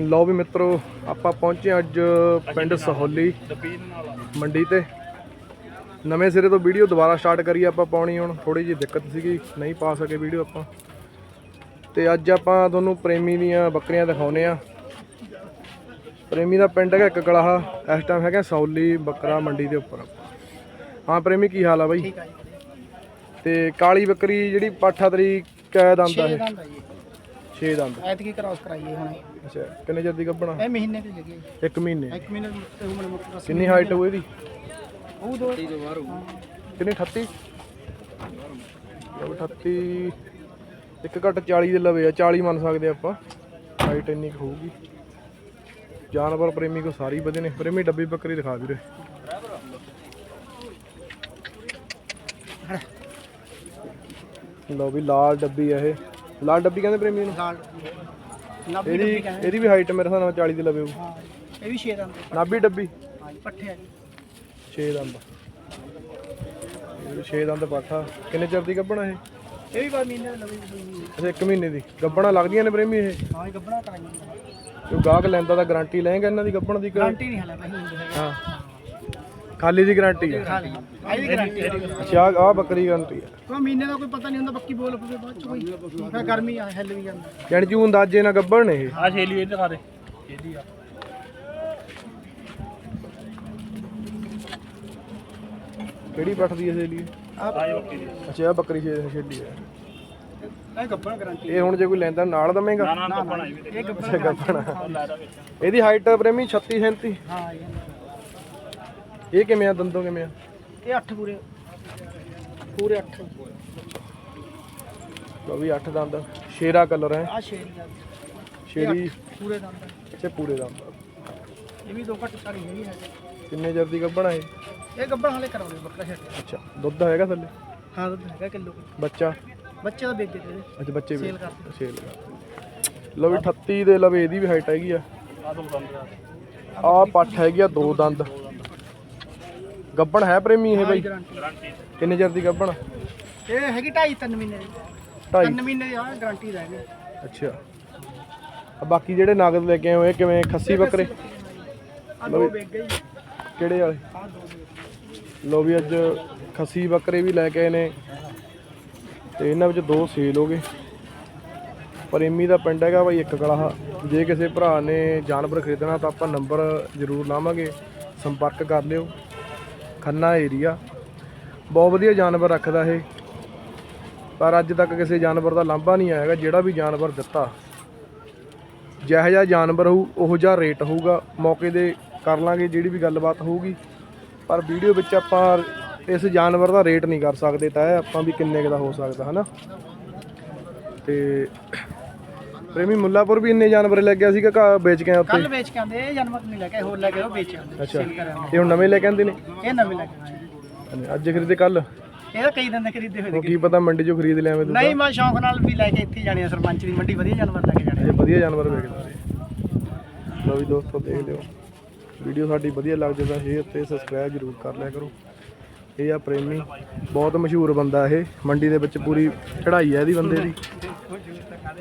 ਲਓ ਵੀ ਮਿੱਤਰੋ ਆਪਾਂ ਪਹੁੰਚੇ ਅੱਜ ਪਿੰਡ ਸਹੌਲੀ ਮੰਡੀ ਤੇ। ਨਵੇਂ ਸਿਰੇ ਤੋਂ ਵੀਡੀਓ ਦੁਬਾਰਾ ਸਟਾਰਟ ਕਰੀ ਆਪਾਂ ਪਾਉਣੀ ਹੁਣ ਥੋੜੀ ਜਿਹੀ ਦਿੱਕਤ ਸੀਗੀ ਨਹੀਂ ਪਾ ਸਕੇ ਵੀਡੀਓ ਆਪਾਂ। ਤੇ ਅੱਜ ਆਪਾਂ ਤੁਹਾਨੂੰ ਪ੍ਰੇਮੀ ਦੀਆਂ ਬੱਕਰੀਆਂ ਦਿਖਾਉਨੇ ਆ ਪ੍ਰੇਮੀ ਦਾ ਪਿੰਡ ਹੈਗਾ ਇੱਕ ਕਲਾਹਾ ਇਸ ਟਾਈਮ ਹੈਗਾ ਸੌਲੀ ਬੱਕਰਾ ਮੰਡੀ ਦੇ ਉੱਪਰ ਹਾਂ ਪ੍ਰੇਮੀ ਕੀ ਹਾਲ ਆ ਬਾਈ? ਤੇ ਕਾਲੀ ਬੱਕਰੀ ਜਿਹੜੀ ਪਾਠਾ ਤਰੀ ਕੈ ਦੰਦ ਆ ਛੇ ਇਹ। ਦੰਦ ਆ ਜੀ। 6 ਦੰਦ। ਐਤਕੀ ਕ੍ਰਾਸ ਕਰਾਈਏ ਹੁਣ। ਅੱਛਾ ਕਿੰਨੇ ਚਿਰ ਦੀ ਗੱਭਣਾ? ਇਹ ਮਹੀਨੇ ਦੀ ਜਗੀ ਇੱਕ ਮਹੀਨੇ। ਇੱਕ ਮਹੀਨੇ ਤੇ ਉਮਰ ਮੁੱਕ ਕਿੰਨੀ ਹਾਈਟ ਹੋਊ ਇਹਦੀ? ਉਹ ਦੋ। ਤੋਂ ਬਾਹਰ ਕਿੰਨੀ 38 ਲਓ 38 ਇੱਕ ਘੱਟ 40 ਦੇ ਲਵੇ ਆ 40 ਮੰਨ ਸਕਦੇ ਆਪਾਂ। ਹਾਈਟ ਇੰਨੀ ਕੁ ਹੋਊਗੀ। ਜਾਨਵਰ ਪ੍ਰੇਮੀ ਕੋ ਸਾਰੀ ਵਧੇ ਨੇ। ਪ੍ਰੇਮੀ ਡੱਬੀ ਬੱਕਰੀ ਦਿਖਾ ਵੀਰੇ। ਲਓ ਵੀ ਲਾਲ ਡੱਬੀ ਆ ਇਹ। ਲਾਲ ਡੱਬੀ ਕਹਿੰਦੇ ਪ੍ਰੇਮੀ ਨੂੰ? ਗਾਲ ਨਾਭੀ ਇਹਦੀ ਡੱਬੀ ਕਹਿੰਦੇ। ਇਹਦੀ ਵੀ ਹਾਈਟ ਮੇਰੇ ਹਿਸਾਬ ਨਾਲ 40 ਦੇ ਲਵੇ ਹੋਊ ਹਾਂ ਇਹ ਵੀ ਛੇ ਦੰਦ। ਨਾਭੀ ਡੱਬੀ? ਹਾਂ ਪੱਠੇ ਆ ਜੀ। 6 ਦੰਦ। ਇਹ 6 ਦੰਦ ਪਾਠਾ ਕਿੰਨੇ ਚਿਰ ਦੀ ਗੱਭਣਾ ਇਹ? ਇਹ ਵੀ ਬਾਅਦ ਮਹੀਨੇ ਦਾ ਲਵੇ ਜੀ। ਅੱਛਾ ਇੱਕ ਮਹੀਨੇ ਦੀ। ਗੱਭਣਾ ਲੱਗਦੀਆਂ ਨੇ ਪ੍ਰੇਮੀ ਇਹ? ਹਾਂ ਇਹ ਗੱਬਣਾ ਕਰਾਈਏ ਜੋ ਗਾਹਕ ਲੈਂਦਾ ਤਾਂ ਗਾਰੰਟੀ ਲਏਗਾ ਇਹਨਾਂ ਦੀ ਗੱਭਣ ਦੀ ਕਿ- ਗਾਰੰਟੀ ਨਹੀਂ ਹਲੇ ਨਹੀਂ ਹੁੰਦੀ ਹੈਗੀ। ਹਾਂ। ਖਾਲੀ ਦੀ ਗਾਰੰਟੀ ਹੈ। ਖਾ ਲਈ ਆਈ ਦੀ ਗਾਰੰਟੀ ਅੱਛਾ ਆਹ ਬੱਕਰੀ ਗਾਰੰਟੀ ਹੈ। ਕੋਈ ਮਹੀਨੇ ਦਾ ਕੋਈ ਪਤਾ ਨਹੀਂ ਹੁੰਦਾ ਬੱਕੀ ਬੋਲ ਪਵੇ ਬਾਅਦ ਚ ਕੋਈ। ਫਿਰ ਗਰਮੀ ਆ ਹਿੱਲ ਵੀ ਜਾਂਦਾ। ਯਾਨੀ ਜੂ ਅੰਦਾਜ਼ੇ ਨਾਲ ਗੱਭਣ ਨੇ ਇਹ। ਆ ਛੇਲੀ ਇਹ ਦਿਖਾ ਦੇ ਇਹਦੀ ਆ ਕਿਹੜੀ ਪੱਠ ਦੀ ਲਈ ਆ ਬੱਕੀ ਅੱਛਾ ਆਹ ਬੱਕਰੀ ਛੇ ਛੇਡੀ ਹੈ। ਇਹ ਗੱਬਣਾ ਗਾਰੰਟੀ ਇਹ ਹੁਣ ਜੇ ਕੋਈ ਲੈਂਦਾ ਨਾਲ ਦਵੇਂਗਾ? ਨਾ ਨਾ ਇਹ ਗੱਭਣਾ ਇਹਦੀ ਹਾਈਟ ਪ੍ਰੇਮੀ 36 37 ਹਾਂ ਇਹ ਕਿਵੇਂ ਆ ਦੰਦੋਂ ਕਿਵੇਂ ਆ? ਇਹ 8 ਪੂਰੇ। ਪੂਰੇ 8 ਲਓ ਵੀ 8 ਦੰਦ। ਸ਼ੇਰਾ ਕਲਰ ਹੈ। ਆ ਛੇਲੀ ਦਾ। ਸ਼ੇਰੀ। ਪੂਰੇ ਦੰਦ। ਅੱਛਾ ਪੂਰੇ ਦੰਦ। ਇਹ ਵੀ ਦੋ ਘੱਟ ਸਾਰੀ ਹੈਗੀ ਹੈ। ਕਿੰਨੇ ਚਿਰ ਦੀ ਗੱਭਣ ਹੈ ਇਹ? ਇਹ ਗੱਬਣ ਹਾਲੇ ਕਰਾਉਂਦੇ ਬੱਕਰਾ ਛੱਡ ਅੱਛਾ ਦੁੱਧ ਹੈਗਾ ਥੱਲੇ? ਹਾਂ ਦੁੱਧ ਹੈਗਾ ਕਿਲੋ ਬੱਚਾ? ਬੱਚੇ ਦਾ ਵੇਚ ਦਿੱਤੇ ਅੱਛਾ ਬੱਚੇ ਵੀ ਸੇਲ ਕਰਦੇ ਸੇਲ ਕਰਦੇ ਲਓ ਵੀ 38 ਦੇ ਲਵੇ ਇਹਦੀ ਵੀ ਹਾਈਟ ਹੈਗੀ ਆ। ਆ ਦੋ ਦੰਦ ਆ। ਪੱਠ ਹੈਗੀ ਆ ਦੋ ਦੰਦ। ਗੱਬਣ ਹੈ ਪ੍ਰੇਮੀ ਇਹ ਬਾਈ? ਕਿੰਨੇ ਚਿਰ ਦੀ ਗੱਬਣ? ਇਹ ਹੈਗੀ 2.5 3 ਮਹੀਨੇ ਦੀ। ਢਾਈ? 3 ਮਹੀਨੇ ਦੀ ਆ ਗਾਰੰਟੀ ਦਾ ਹੈਗੇ ਅੱਛਾ। ਆ ਬਾਕੀ ਜਿਹੜੇ ਨਗਦ ਲੈ ਕੇ ਆਏ ਹੋਏ ਕਿਵੇਂ ਖੱਸੀ ਬੱਕਰੇ? ਆ ਦੋ ਵੇਚ ਗਈ ਕਿਹੜੇ ਵਾਲੇ? ਆ ਦੋ ਵੇਚ। ਲੋ ਵੀ ਅੱਜ ਖੱਸੀ ਬੱਕਰੇ ਵੀ ਲੈ ਕੇ ਆਏ ਨੇ। ਤੇ ਇਹਨਾਂ ਵਿੱਚ ਦੋ ਸੇਲ ਹੋ ਗਏ। ਪ੍ਰੇਮੀ ਦਾ ਪਿੰਡ ਹੈਗਾ ਬਾਈ ਇੱਕ ਕਲਾਹਾ। ਜੇ ਕਿਸੇ ਭਰਾ ਨੇ ਜਾਨਵਰ ਖਰੀਦਣਾ ਤਾਂ ਆਪਾਂ ਨੰਬਰ ਜ਼ਰੂਰ ਲਾਵਾਂਗੇ। ਸੰਪਰਕ ਕਰ ਲਿਓ। ਖੰਨਾ ਏਰੀਆ। ਬਹੁਤ ਵਧੀਆ ਜਾਨਵਰ ਰੱਖਦਾ ਇਹ। ਪਰ ਅੱਜ ਤੱਕ ਕਿਸੇ ਜਾਨਵਰ ਦਾ ਲਾਂਭਾ ਨਹੀਂ ਆਇਆਗਾ, ਜਿਹੜਾ ਵੀ ਜਾਨਵਰ ਦਿੱਤਾ। ਜਿਹੋ ਜਿਹਾ ਜਾਨਵਰ ਹੋਊ, ਉਹੋ ਜਿਹਾ ਰੇਟ ਹੋਊਗਾ। ਮੌਕੇ ਦੇ ਕਰ ਲਾਂਗੇ, ਜਿਹੜੀ ਵੀ ਗੱਲਬਾਤ ਹੋਊਗੀ। ਪਰ ਵੀਡੀਓ ਵਿੱਚ ਆਪਾਂ ਇਸ ਜਾਨਵਰ ਦਾ ਰੇਟ ਨਹੀਂ ਕਰ ਸਕਦੇ, ਤਾਂ ਆਪਾਂ ਵੀ ਕਿੰਨੇ ਕੁ ਦਾ ਹੋ ਸਕਦਾ, ਹਨਾ? ਤੇ ਪ੍ਰੇਮੀ ਮੁੱਲਾਪੁਰ ਵੀ ਇੰਨੇ ਜਾਨਵਰ ਲੈ ਗਿਆ ਸੀਗਾ ਘਾ ਵੇਚ ਕੇ ਆਇਆ ਉੱਥੇ? ਕੱਲ ਵੇਚ ਕੇ ਆਂਦੇ ਇਹ ਜਾਨਵਰ ਨਹੀਂ ਲੈ ਕੇ ਹੋਰ ਲੈ ਕੇ ਉਹ ਵੇਚ ਆਂਦੇ ਅੱਛਾ। ਇਹ ਹੁਣ ਨਵੇਂ ਲੈ ਕੇ ਆਂਦੇ ਨੇ? ਇਹ ਨਵੇਂ ਲੈ ਕੇ ਆਏ ਅੱਜ ਖਰੀਦੇ ਕੱਲ ਇਹ ਤਾਂ ਕਈ ਦਿਨ ਦੇ ਖਰੀਦੇ ਹੋਏ ਉਹ ਕੀ ਪਤਾ ਮੰਡੀ ਚੋਂ ਖਰੀਦ ਲਿਆਵੇਂ ਤੂੰ ਨਹੀਂ ਮੈਂ ਸ਼ੌਂਕ ਨਾਲ ਵੀ ਲੈ ਕੇ ਇੱਥੇ ਜਾਣੇ ਆ ਸਰਪੰਚ ਦੀ ਮੰਡੀ ਵਧੀਆ ਜਾਨਵਰ ਲੈ ਕੇ ਜਾਣੇ ਜੇ ਵਧੀਆ ਜਾਨਵਰ ਵੇਚਦਾ ਸੀ ਲਓ ਵੀ ਦੋਸਤੋ ਦੇਖ ਲਿਓ। ਵੀਡੀਓ ਸਾਡੀ ਵਧੀਆ ਲੱਗਦੀ ਤਾਂ ਸ਼ੇਅਰ ਤੇ ਸਬਸਕ੍ਰਾਈਬ ਜ਼ਰੂਰ ਕਰ ਲਿਆ ਕਰੋ। ਇਹ ਆ ਪ੍ਰੇਮੀ ਬਹੁਤ ਮਸ਼ਹੂਰ ਬੰਦਾ ਇਹ। ਮੰਡੀ ਦੇ ਵਿੱਚ ਪੂਰੀ ਚੜ੍ਹਾਈ ਹੈ ਇਹਦੀ ਬੰਦੇ ਦੀ। Hoje tá cada